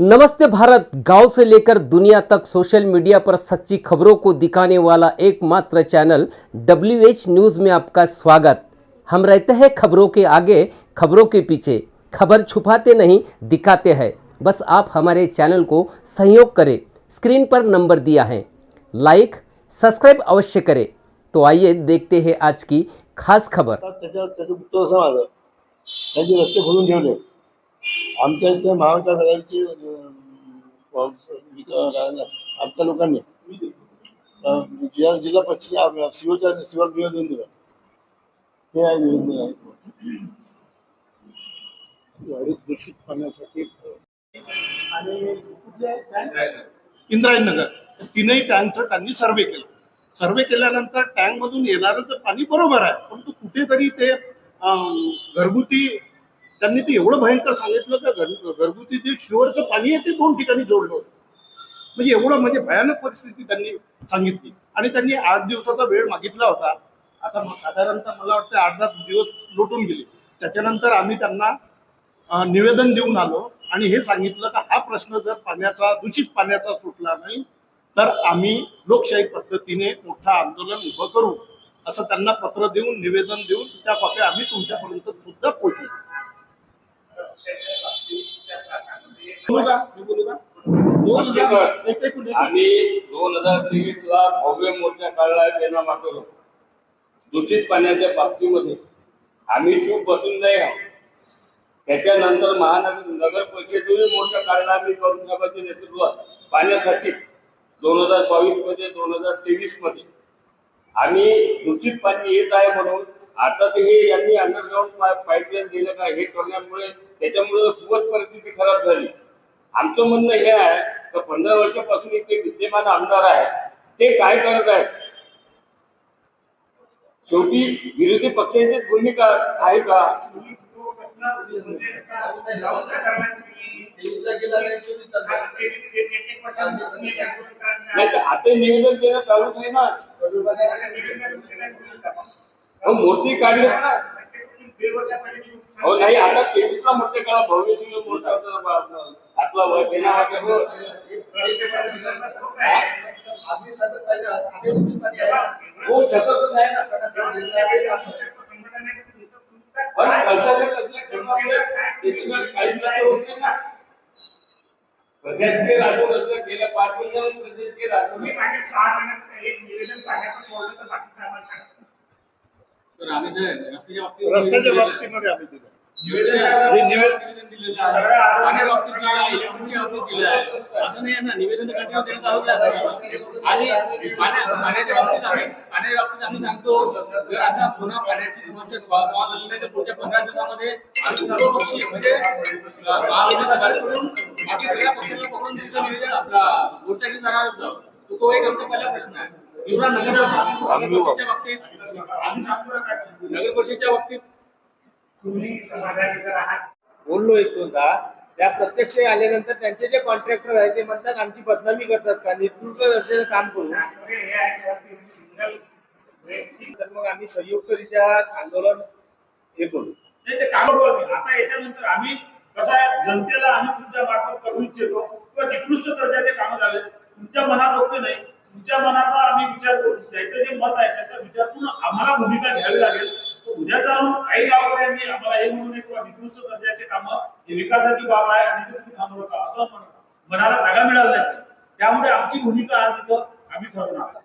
नमस्ते भारत। गाँव से लेकर दुनिया तक सोशल मीडिया पर सच्ची खबरों को दिखाने वाला एकमात्र चैनल डब्ल्यू एच न्यूज़ में आपका स्वागत। हम रहते हैं खबरों के आगे, खबरों के पीछे। खबर छुपाते नहीं, दिखाते हैं। बस आप हमारे चैनल को सहयोग करें। स्क्रीन पर नंबर दिया है। लाइक सब्सक्राईब अवश्य करें। तो आइए देखते हैं आज की खास खबर। रस्ते आमच्या इथे आमच्या लोकांनी जिल्हा जिल्हा पश्चिम सिओच्या सिओर निवेदन दिलं. हे आहे निवेदन आहे. वाढीत दूषित पाण्यासाठी आणि इंद्रायणी नगर तीनही टँकचं त्यांनी सर्वे केला. सर्वे केल्यानंतर टँक मधून येणारं तर पाणी बरोबर आहे परंतु कुठेतरी ते अं, घरगुती त्यांनी ते एवढं भयंकर सांगितलं का घर- घरगुती ते शिवरचं पाणी आहे ते दोन ठिकाणी जोडलं होतं. म्हणजे एवढं म्हणजे भयानक परिस्थिती त्यांनी सांगितली. आणि त्यांनी आठ दिवसाचा वेळ मागितला होता. आता साधारणतः मला वाटतं आठ दहा दिवस लोटून गेले. त्याच्यानंतर आम्ही त्यांना निवेदन देऊन आलो आणि हे सांगितलं का हा प्रश्न जर पाण्याचा दूषित पाण्याचा सुटला नाही तर आम्ही लोकशाही पद्धतीने मोठं आंदोलन उभं करू असं त्यांना पत्र देऊन निवेदन देऊन त्या कॉप्या आम्ही तुमच्यापर्यंत सुद्धा पोहोचू बोलू का? मी बोलू का? दोन अच्छा, हजार- सर. एक- एक मिनिट. आम्ही दोन हजार तेवीस ला भव्य मोर्चा काढला त्यांना मागवलं दूषित पाण्याच्या बाबतीमध्ये आम्ही चूप बसून नाही आहोत. त्याच्यानंतर महानगर नगर परिषदेने मोर्चा काढला आम्ही करून साहेबांच्या नेतृत्वात पाण्यासाठी दोन हजार बावीसमध्ये दोन हजार तेवीसमध्ये आम्ही दूषित पाणी येत आहे म्हणून आता ते हे यांनी अंडरग्राऊंड पाईपलाईन दिलं का हे करण्यामुळे त्याच्यामुळे खूपच परिस्थिती खराब झाली. आमचं म्हणणं हे आहे की पंधरा वर्षापासून इथे विद्यमान आमदार आहे ते काय करत आहेत? शेवटी विरोधी पक्षांची भूमिका आहे का? नाही तर आता निवेदन देणं चालूच आहे ना. मूर्ती काढली ना. हो नाही आता तेवीस ला मूर्ती काढा भव्य दिवस मोठा आपला वय देण्या हो. सततच आहे ना पण कशाच्या कसल्या क्षमतेमुळे त्याच्यावर काहीच नाही होत. नाही ना प्रशासकीय राजून असं गेल्या पाच वर्षांपासून प्रशासकीय राजून तर रस्त्याच्या निवेदन बाबतीमध्ये आम्ही दिलं. जे निवेदन दिलेलं आहे. बाबतीत दिलं आहे, असं नाही ना निवेदन कंटिन्यू आहे. आणि पाण्याच्या बाबतीत आम्ही पाण्याच्या बाबतीत आम्ही सांगतो जर आता पुन्हा पाण्याची समस्या सॉल्व्ह झाली नाही तर पुढच्या पंधरा दिवसामध्ये आम्ही सर्व पक्षी म्हणजे महाविकास बाकी सगळ्या पक्षांना पकडून तुमचं निवेदन आपला मोर्चा घेऊन तो एक आमचा पहिला प्रश्न आहे दुसरा नगर परिषदेच्या बाबतीत आम्ही सांगतो नगर परिषदेच्या बाबतीत बोललो एक दोनदा. त्या प्रत्यक्ष आल्यानंतर त्यांचे जे कॉन्ट्रॅक्टर आहे ते म्हणतात आमची बदनामी करतात का? नेतृत्व दर्जाचं काम करू. तर मग आम्ही संयुक्तरित्या आंदोलन हे करू. नाही ते कामावर नाही. आता याच्यानंतर आम्ही कसं आहे जनतेला आम्ही तुमच्या मार्फत करू इच्छितो. किंवा निकृष्ट दर्जाचे कामं झाले. तुमच्या मनात होते नाही. तुमच्या मनाचा आम्ही विचार करू. ज्याचं जे मत आहे त्याचा विचार करून आम्हाला भूमिका घ्यावी लागेल. उद्या जाऊन काही गावकऱ्यांनी आम्हाला हे म्हणून किंवा निकृष्ट दर्जाचे कामं हे विकासाची बाब आहे आणि ते तुम्ही थांबवू नका असं म्हण- मनाला जागा मिळाली नाही. त्यामुळे आमची भूमिका आज इथं आम्ही ठरवणार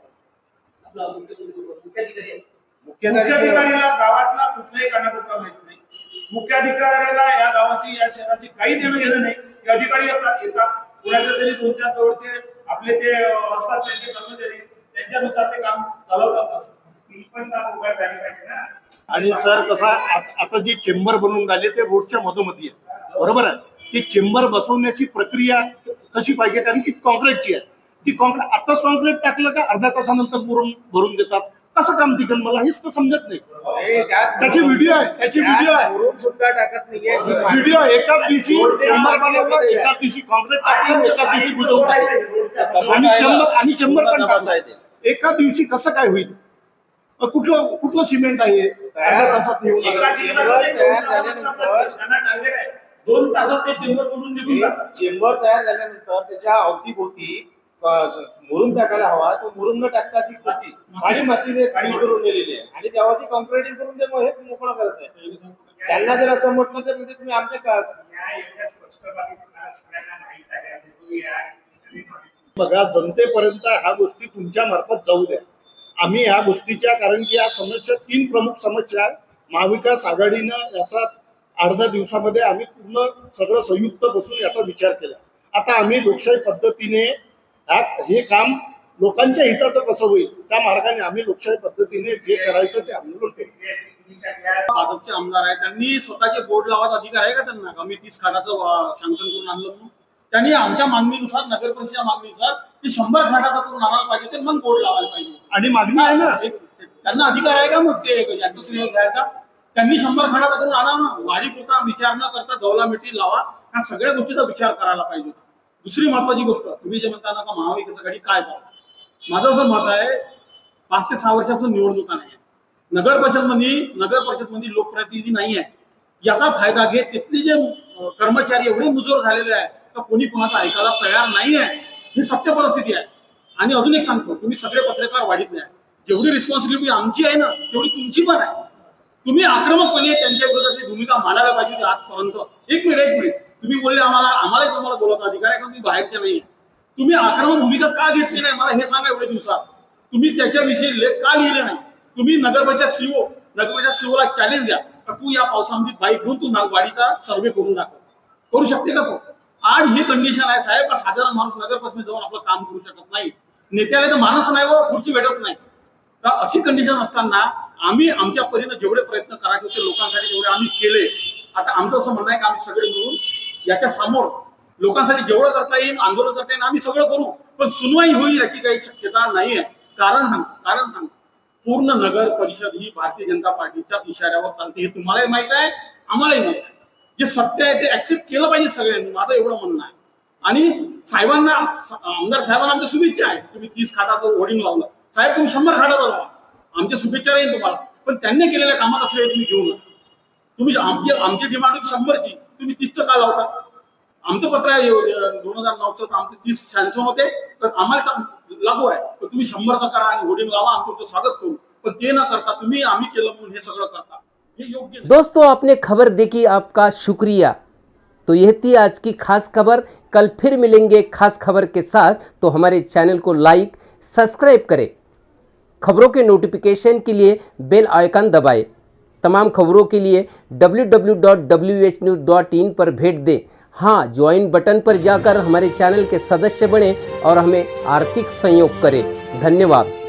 मुख्याधिकारी मुख्याधिकारीला गावातला कुठलाही कानाकोपरा माहीत नाही. मुख्याधिकाऱ्याला या गावाशी या शहराशी काही देणं घेणं नाही. ते अधिकारी असतात येतात. कुणाच्या तरी दोन चार जवळचे आपले ते असतात त्यांचे कर्मचारी त्यांच्यानुसार ते काम चालवतात असं. आणि सर कसा आता जे चेंबर बनवून राहिले ते रोडच्या मधोमधी आहे. बरोबर आहे? ती चेंबर बसवण्याची प्रक्रिया कशी पाहिजे? कारण की कॉन्क्रीटची आहे ती कॉन्क्रीट आताच कॉन्क्रीट टाकलं का अर्ध्या तासानंतर भरून भरून देतात? कसं काम टिकन मला हेच तर समजत नाही. त्याची व्हिडिओ आहे त्याची व्हिडिओ आहे. सुद्धा टाकत नाहीये. व्हिडिओ एकाच दिवशी चेंबर टाकत एकाच दिवशी कॉन्क्रीट टाकलं एकाच दिवशी आणि. चेंबर आणि चेंबर पण टाकलं. येते. एका दिवशी कसं काय होईल? कुठलं कुठलं सिमेंट आहे? अर्ध्या तासात येऊन चेंबर तयार झाल्यानंतर दोन तासात ते चेंबर मधून निघून जातात. चेंबर तयार झाल्यानंतर त्याच्या अवतीभोवती अ, मुरुम टाकायला हवा. तो मुरुम न टाकता ती माती आणि मातीने फिल करून दिलेली आहे. आणि त्यावरती कॉन्क्रिटिंग करून ते मग हे मोकळं करत आहे. त्यांना जर असं म्हटलं तर म्हणजे तुम्ही आमच्या का- बघा जनतेपर्यंत ह्या गोष्टी तुमच्या मार्फत जाऊ द्या. आम्ही ह्या गोष्टीच्या कारण की या समस्या तीन प्रमुख समस्या आहेत. महाविकास आघाडीनं याचा अर्ध्या दिवसामध्ये आम्ही पूर्ण सगळं संयुक्त बसून याचा विचार केला. आता आम्ही लोकशाही पद्धतीने हे काम लोकांच्या हिताचं कसं होईल त्या मार्गाने आम्ही लोकशाही पद्धतीने जे करायचं ते आंदोलन केलं भाजपचे आमदार आहे त्यांनी स्वतःचे बोर्ड लावायचा अधिकार आहे का त्यांना? का तीस खाटाचं सँक्शन करून आणलं म्हणून? त्यांनी आमच्या मागणीनुसार नगर परिषदेच्या मागणीनुसार ते शंभर खाटाचा करून आणायला पाहिजे ते मग बोर्ड लावायला पाहिजे. आणि मागणी आहे ना. त्यांना अधिकार आहे का मग ते? यांचं श्रेय घ्यायचा? त्यांनी शंभर खाटाचा करून आला ना. वाढी होता विचार न करता दौला मिठी लावा. ह्या सगळ्या गोष्टीचा विचार करायला पाहिजे. दुसरी महत्वाची गोष्ट तुम्ही जे म्हणता ना का महाविकास आघाडी काय करा माझं असं मत आहे पाच ते सहा वर्षापासून निवडणुका नाही नगर परिषदमध्ये नगर परिषदमध्ये लोकप्रतिनिधी नाही आहे याचा फायदा घेत तिथले जे कर्मचारी एवढे मुजोर झालेले आहे तर कोणी कोणाचा ऐकायला तयार नाही आहे. ही सत्य परिस्थिती आहे. आणि अजून एक सांगतो तुम्ही सगळे पत्रकार वाढीतले आहे जेवढी रिस्पॉन्सिबिलिटी आमची आहे ना तेवढी तुमची पण आहे. तुम्ही आक्रमकपणे त्यांच्या विरोधातली भूमिका मांडायला पाहिजे आजपर्यंत एक मिनिट एक मिनिट. तुम्ही बोलले आम्हाला आम्हाला तुम्हाला बोलत अधिकार आहे का तुम्ही बाहेरच्या नाही तुम्ही आक्रमक भूमिका का घेतली नाही? मला हे सांगा एवढे दिवसात. तुम्ही त्याच्याविषयी लेख का लिहिले नाही? तुम्ही नगरपरिषद सीओ नगरपरिषद सीओ ला चॅलेंज द्या. तू या पावसामध्ये बाईक घेऊन तू वाडीचा सर्व्हे करून दाखव. करू शकते का तो? आज ही कंडिशन आहे साहेब का साधारण माणूस नगरपासून जाऊन आपलं काम करू शकत नाही. नेत्याला तर माणूस नाही व खुर्ची भेटत नाही. तर अशी कंडिशन असताना आम्ही आमच्या परीने जेवढे प्रयत्न करायचे होते लोकांसाठी तेवढे आम्ही केले आता आमचं असं म्हणणं आहे की आम्ही सगळे मिळून याच्या समोर लोकांसाठी जेवढं करता येईल आंदोलन करता येईल आम्ही सगळं करू. पण सुनवाई होईल याची काही शक्यता नाही आहे कारण सांग कारण सांग. पूर्ण नगर परिषद ही भारतीय जनता पार्टीच्या इशाऱ्यावर चालते. हे तुम्हालाही माहीत आहे आम्हालाही माहीत आहे. जे सत्य आहे ते ऍक्सेप्ट केलं पाहिजे सगळ्यांनी. माझं एवढं म्हणणं आहे. आणि साहेबांना आमदार साहेबांना आमच्या शुभेच्छा आहे. तुम्ही तीस खाटाचं होर्डिंग लावलं. साहेब तुम्ही शंभर खाटाचा लावा. आमच्या शुभेच्छा राहील तुम्हाला. पण त्यांनी केलेल्या कामाला श्रेय तुम्ही घेऊ नका. तुम्ही आमची आमची डिमांड होती शंभरची तुम्ही तीसचं का लावता? आमचं पत्र आहे दोन हजार नऊचं तर आमचं तीस सॅमसंग होते. तर आम्हाला लागू आहे. तर तुम्ही शंभरचं करा आणि होर्डिंग लावा आम्ही तुमचं स्वागत करू. पण ते न करता तुम्ही आम्ही केलं म्हणून हे सगळं करता. हे योग्य दोस्तों आपने खबर देखी आपका शुक्रिया. तो यह थी आज की खास खबर। कल फिर मिलेंगे खास खबर के साथ। तो हमारे चैनल को लाइक, सब्सक्राइब करें। खबरों के नोटिफिकेशन के लिए बेल आइकन दबाएँ। तमाम खबरों के लिए www.whnews.in पर भेंट दें। हाँ ज्वाइन बटन पर जाकर हमारे चैनल के सदस्य बने और हमें आर्थिक सहयोग करें। धन्यवाद।